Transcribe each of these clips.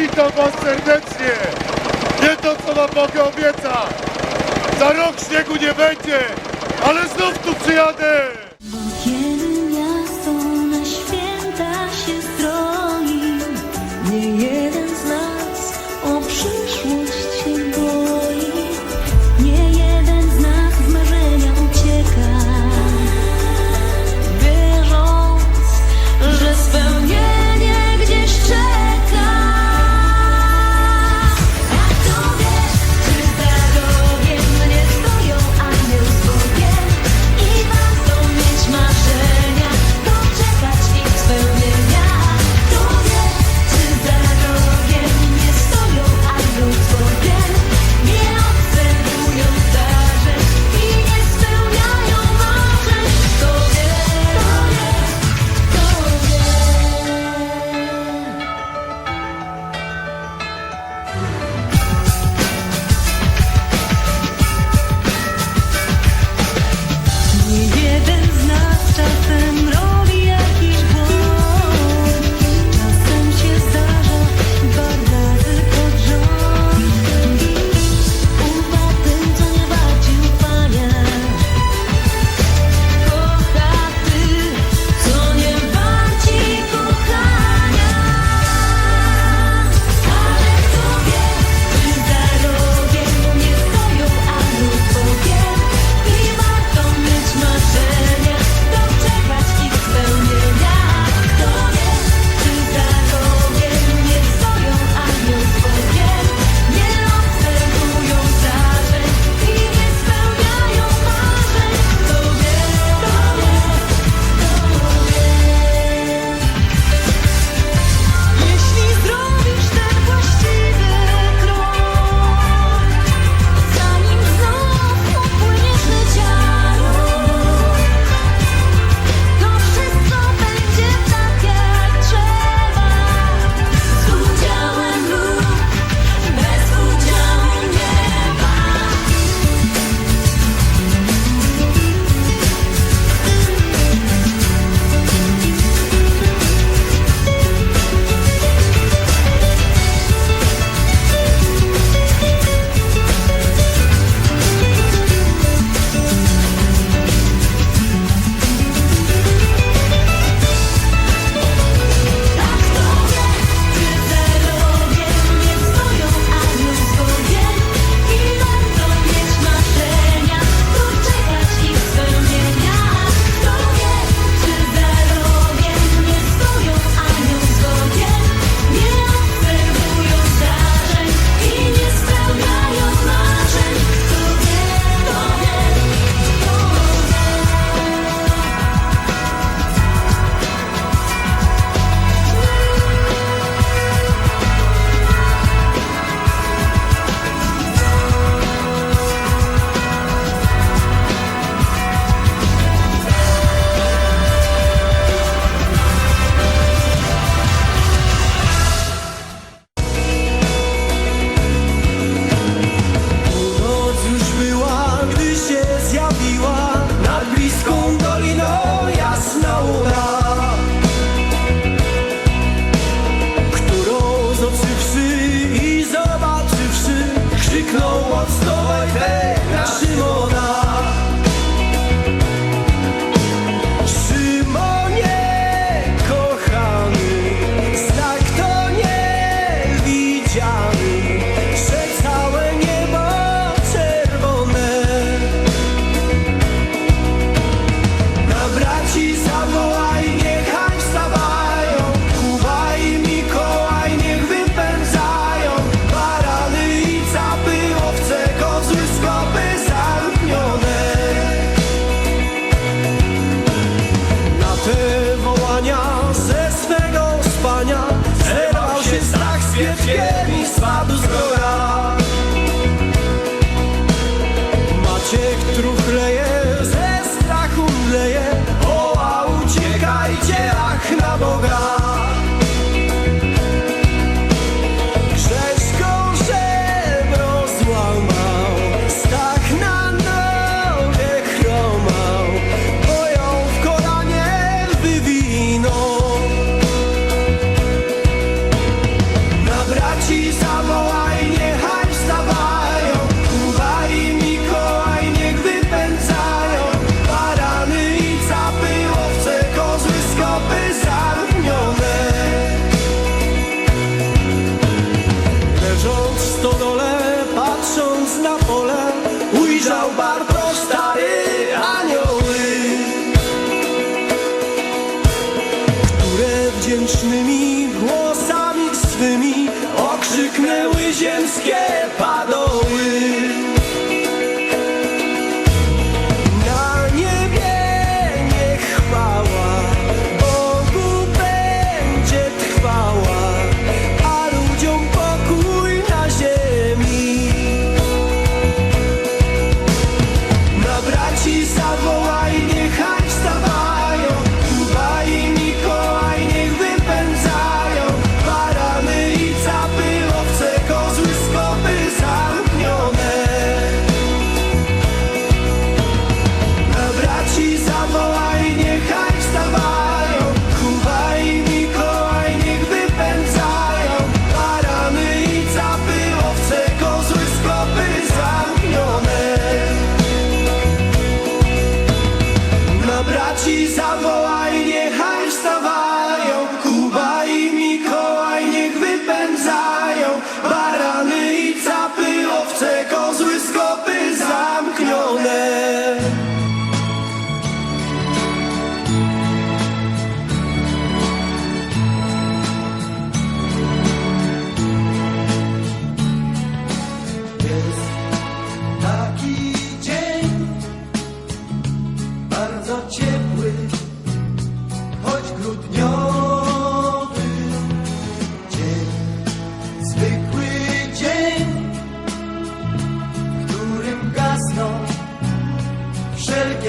Witam Was serdecznie. to co Wam mogę obiecać. Za rok śniegu nie będzie, ale znów tu przyjadę. na Boga. Yeah.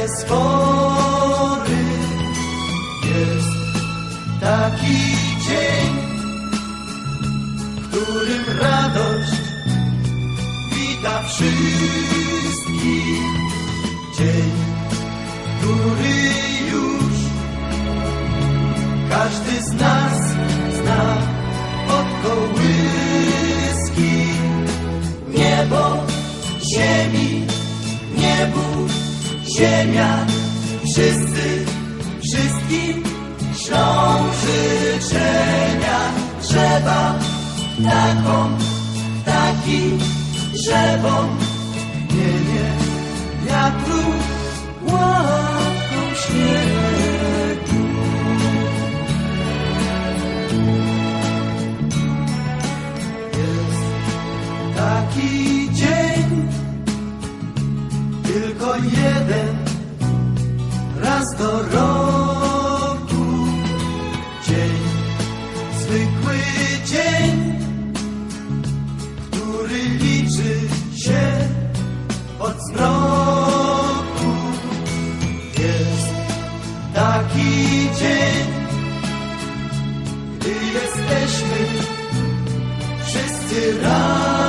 jest chory. Jest taki dzień, w którym radość wita wszystkich. ziemia. Wszyscy, wszystkim ślą życzenia. Trzeba taką, taki, żebą. Nie, nie, wiatru, wow. Bliży się od zmroku. Jest taki dzień Gdy jesteśmy wszyscy razem.